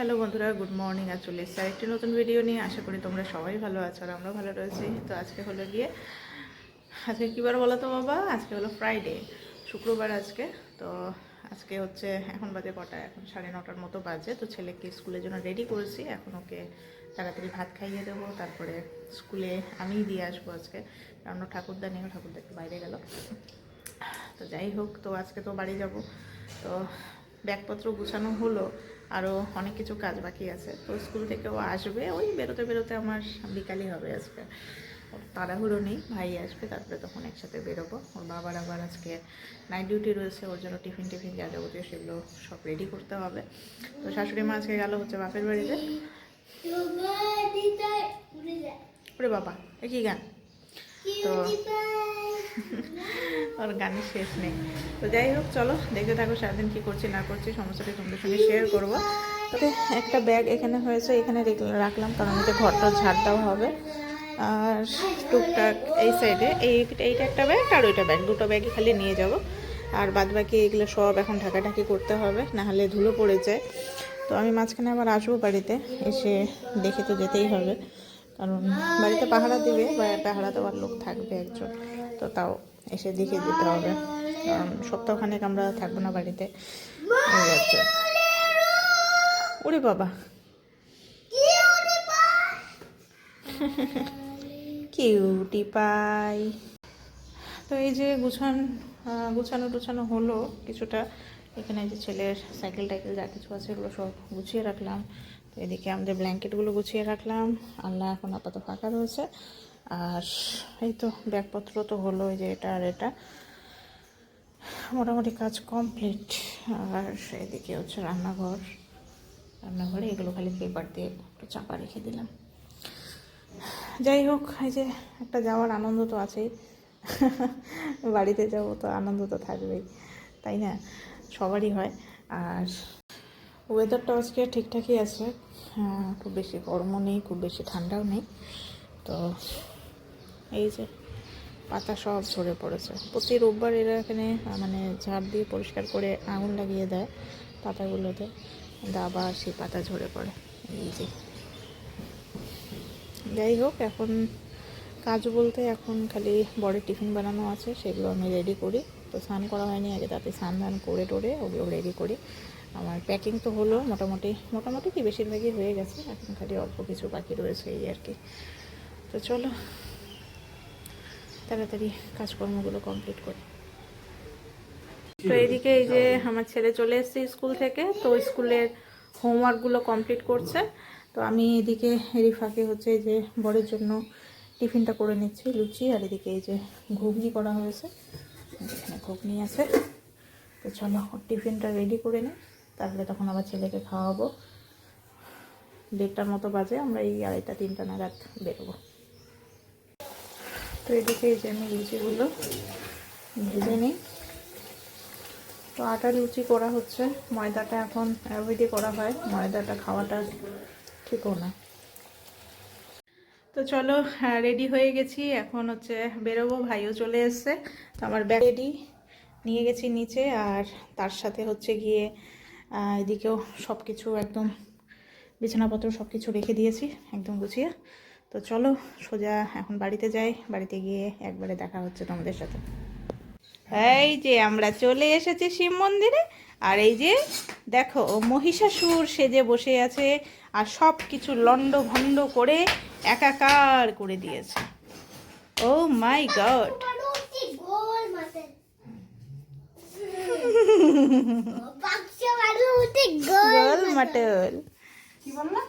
Hello বন্ধুরা, good morning. আর চলে এসেছি আরেকটি নতুন ভিডিও নিয়ে। আশা করি তোমরা সবাই ভালো আছো আর আমরা ভালো রয়েছি। তো আজকে হলো গিয়ে, আজকে কী বার বলো তো বাবা? আজকে হলো ফ্রাইডে শুক্রবার আজকে। তো আজকে হচ্ছে এখন বাজে কটা? এখন সাড়ে নটার মতো বাজে। তো ছেলেকে স্কুলের জন্য রেডি করেছি। এখন ওকে তাড়াতাড়ি ভাত খাইয়ে দেবো। তারপরে স্কুলে আমিই দিয়ে আসব আজকে। কারণ ঠাকুরদা নেই ঠাকুরদা একটু বাইরে গেল। তো যাই হোক, তো আজকে তো বাড়ি যাব। তো ব্যাগপত্র গুছানো হলো আরও অনেক কিছু কাজ বাকি আছে। তো স্কুল থেকেও আসবে, ওই বেরোতে বেরোতে আমার বিকালই হবে আজকে। তাড়াহুড়ো নেই, ভাই আসবে, তারপরে তখন একসাথে বেরোবো। ওর বাবার আবার আজকে নাইট ডিউটি রয়েছে, ওর জন্য টিফিন টিফিন যা যাবতীয় সেগুলো সব রেডি করতে হবে। তো শাশুড়ি মা আজকে গেল হচ্ছে বাপের বাড়িতে। ওরে বাবা কি গান? তো ওর গানের শেষ নেই। তো যাই হোক, চলো, দেখতে থাকো সারাদিন কী করছি, না করছি, সমস্তটাই তোমাদের সঙ্গে শেয়ার করব। তবে একটা ব্যাগ এখানে হয়েছে, এখানে রেখ- রাখলাম, কারণ এতে ঘরটা ঝাড় দেওয়া হবে। আর টুকটাক এই সাইডে এই এইটা একটা ব্যাগ আর ওইটা ব্যাগ দুটো ব্যাগই খালি নিয়ে যাব। আর বাদ বাকি এগুলো সব এখন ঢাকাঢাকি করতে হবে নাহলে ধুলো পড়ে যায়। তো আমি মাঝখানে আবার আসব বাড়িতে, এসে দেখে তো যেতেই হবে। কারণ বাড়িতে পাহারা দেবে, বা পাহারা দেওয়ার লোক থাকবে একজন, তো তাও এসে দেখে দিতে হবে। কারণ সপ্তাহখানেক আমরা থাকব না বাড়িতে। ওরে বাবা। Cutie pie. তো এই যে গুছান গুছানো টুছানো হলো কিছুটা। এখানে যে ছেলের সাইকেল টাইকেল যা কিছু আছে এগুলো সব গুছিয়ে রাখলাম। তো এদিকে আমাদের ব্ল্যাঙ্কেটগুলো গুছিয়ে রাখলাম। আল্লাহ এখন আপাতত ফাঁকা রয়েছে। আর এই তো ব্যাগপত্র তো হলো যে এটা আর এটা। মোটামুটি কাজ কমপ্লিট। আর এদিকে হচ্ছে রান্নাঘর। রান্নাঘরে এগুলো খালি পেপার দিয়ে একটু চাপা রেখে দিলাম। যাই হোক এই যে একটা যাওয়ার আনন্দ তো আছেই। বাড়িতে যাব তো আনন্দ তো থাকবেই তাই না? সবারই হয়। আর ওয়েদারটা আজকে ঠিকঠাকই আছে। হ্যাঁ, খুব বেশি গরমও নেই খুব বেশি ঠান্ডাও নেই। তো এই যে পাতা সব ঝরে পড়েছে। প্রতি রোববার এরা এখানে মানে ঝাড় দিয়ে পরিষ্কার করে আগুন লাগিয়ে দেয় পাতাগুলোতে। আবার সেই পাতা ঝরে পড়ে। এই যে। যাই হোক, এখন কাজ বলতে এখন খালি বড়ের টিফিন বানানো আছে, সেগুলো আমি রেডি করি। তো স্নান করা হয়নি, আগে তাতে স্নান ধান করে টোরে ওগুলো রেডি করি। আমার প্যাকিং তো হলো মোটামুটি মোটামুটি কি বেশিরভাগই হয়ে গেছে, এখন খালি অল্প কিছু বাকি রয়েছে এই আর কি। তো চলো তাড়াতাড়ি কাজকর্মগুলো কমপ্লিট করি। তো এইদিকে এই যে আমার ছেলে চলে এসেছে স্কুল থেকে তো স্কুলের হোমওয়ার্কগুলো কমপ্লিট করছে। তো আমি এদিকে এরই ফাঁকে হচ্ছে এই যে বড়ের জন্য টিফিনটা করে নিচ্ছি লুচি আর এদিকে এই যে ঘুগনি করা হয়েছে। এখানে ঘুগনি আছে। তো চলো টিফিনটা রেডি করে নিই। তাহলে তখন আবার ছেলেকে খাওয়াবো। দেড়টার মতো বাজে আমরা এই আড়াইটা তিনটা নাগাদ বেরোবো। তো এদিকে এই যে আমি লুচিগুলো ভেজে নিই। তো আটা লুচি করা হচ্ছে। ময়দাটা এখন অ্যাভয়েডই করা হয়। ময়দাটা খাওয়াটা ঠিকও না। তো চলো রেডি হয়ে গেছি। এখন হচ্ছে বেরোবো। ভাইও চলে এসছে। তো আমার ব্যাগ রেডি। নিয়ে গেছি নিচে আর তার সাথে হচ্ছে গিয়ে এদিকেও সব কিছু একদম বিছানাপত্র সব কিছু রেখে দিয়েছি। একদম গুছিয়ে। তো চলো সোজা এখন বাড়িতে যাই। বাড়িতে গিয়ে একবারে দেখা হচ্ছে তোমাদের সাথে। এই যে আমরা চলে এসেছি শিব মন্দিরে। আর এই যে দেখো ও মহিষাসুর সেজে বসে আছে আর সব কিছু লন্ড ভন্ড করে একাকার করে দিয়েছে। Oh my god. গোল মটল। কি বললা?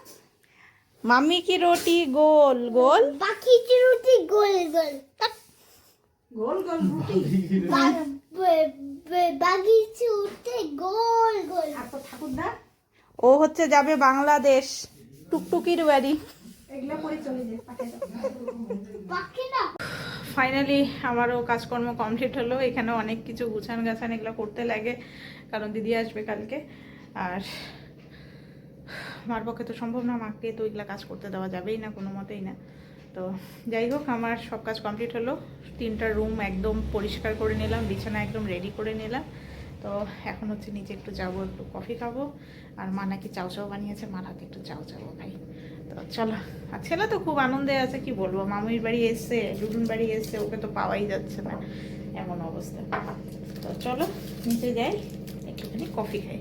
মাম্মি কি রুটি? গোল গোল। বাকিটি রুটি? গোল গোল। গোল গোল রুটি। বাগিচি উঠে গোল গোল। ঠাকুরদা? ও হচ্ছে যাবে বাংলাদেশ। টুকটুকির বাড়ি। বাকি না। ফাইনালি আমারও কাজকর্ম কমপ্লিট হলো। এখানে অনেক কিছু গুছান গাছান এগুলো করতে লাগে কারণ দিদি আসবে কালকে। আর মার পক্ষে তো সম্ভব না মাকে তো এগুলো কাজ করতে দেওয়া যাবেই না, কোনো মতেই না। তো যাই হোক, আমার সব কাজ কমপ্লিট হলো। তিনটা রুম একদম পরিষ্কার করে নিলাম, বিছানা একদম রেডি করে নিলাম। তো এখন হচ্ছে নিচে একটু যাব, একটু কফি খাব। আর মা নাকি চাও চাও বানিয়েছে, মার হাতে একটু চাও চাও খাই। তো চলো, আর ছেলে তো খুব আনন্দে আছে, কি বলব? মামুর বাড়ি এসছে ডুডুন বাড়ি এসছে, ওকে তো পাওয়াই যাচ্ছে না, এমন অবস্থা। তো চলো, নিচে যাই, একটুখানি কফি খাই।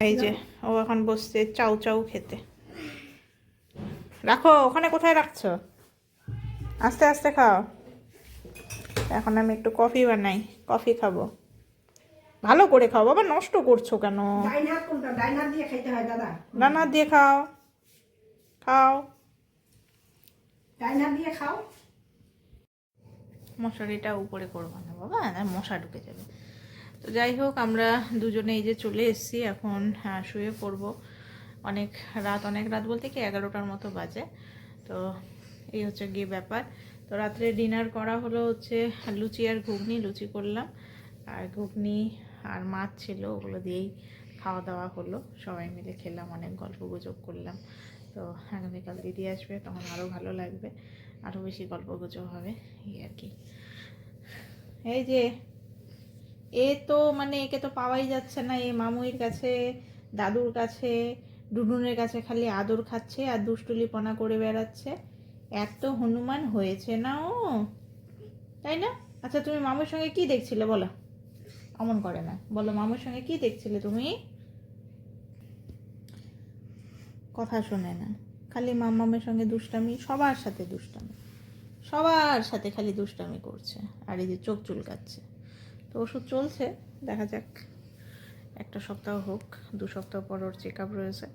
এই যে ও এখন বসছে চাউ চাউ খেতে। রাখো ওখানে কোথায় রাখছো? আস্তে আস্তে খাও। এখন আমি একটু কফি বানাই কফি খাব। ভালো করে খাও বাবা নষ্ট করছ কেন? হাত হাত দিয়ে খাও। খাও। দিয়ে খাও। মশারিটা উপরে করব না বাবা। মশা ঢুকে যাবে। তো যাই হোক, আমরা দুজনে এই যে চলে এসেছি। এখন শুয়ে পড়ব। অনেক রাত অনেক রাত বলতে কি এগারোটার মতো বাজে। তো এই হচ্ছে গিয়ে ব্যাপার। তো রাত্রে ডিনার করা হলো হচ্ছে লুচি আর ঘুগনি, লুচি করলাম। আর ঘুগনি আর মাছ ছিল, ওগুলো দিয়েই খাওয়া দাওয়া হলো। সবাই মিলে খেলাম, অনেক গল্প গুজব করলাম। তো আগামীকাল দিদি আসবে, তখন আরও ভালো লাগবে। আরও বেশি গল্প গুজব হবে, এই আর কি। এই যে এ তো মানে একে তো পাওয়াই যাচ্ছে না, এ মামুইর কাছে, দাদুর কাছে, ডুডুনের কাছে খালি আদর খাচ্ছে আর দুষ্টুলিপনা করে বেড়াচ্ছে। এত হনুমান হয়েছে না ও। তাই না? আচ্ছা তুমি মামুর সঙ্গে কি দেখছিলে বলো? অমন করে না। বলো, মামুর সঙ্গে কি দেখছিলে তুমি? কথা শোনে না। খালি মামামের সঙ্গে দুষ্টামি, সবার সাথে দুষ্টামি। সবার সাথে খালি দুষ্টামি করছে। আর এই যে চোখ চুলকাচ্ছে। তো ওষুধ চলছে দেখা যাক। একটা সপ্তাহ হোক দু সপ্তাহ পর ওর চেক আপ রয়েছে।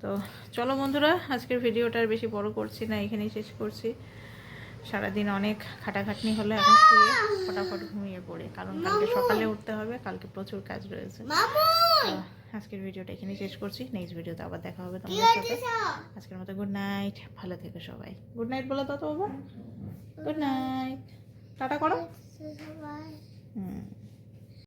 তো চলো বন্ধুরা আজকের ভিডিওটা আর বেশি বড় করছি না এখানেই শেষ করছি। সারাদিন অনেক খাটাখাটনি হলে এখন শুয়ে ফটাফট ঘুমিয়ে পড়ে কারণ কালকে সকালে উঠতে হবে কালকে প্রচুর কাজ রয়েছে। তো আজকের ভিডিওটা এখানেই শেষ করছি নেক্সট ভিডিওতে আবার দেখা হবে কি তোমাদের সাথে। আজকের মতো গুড নাইট ভালো থেকো সবাই। গুড নাইট বলো তো তো বাবা গুড নাইট টাটা করো। সবাই হুম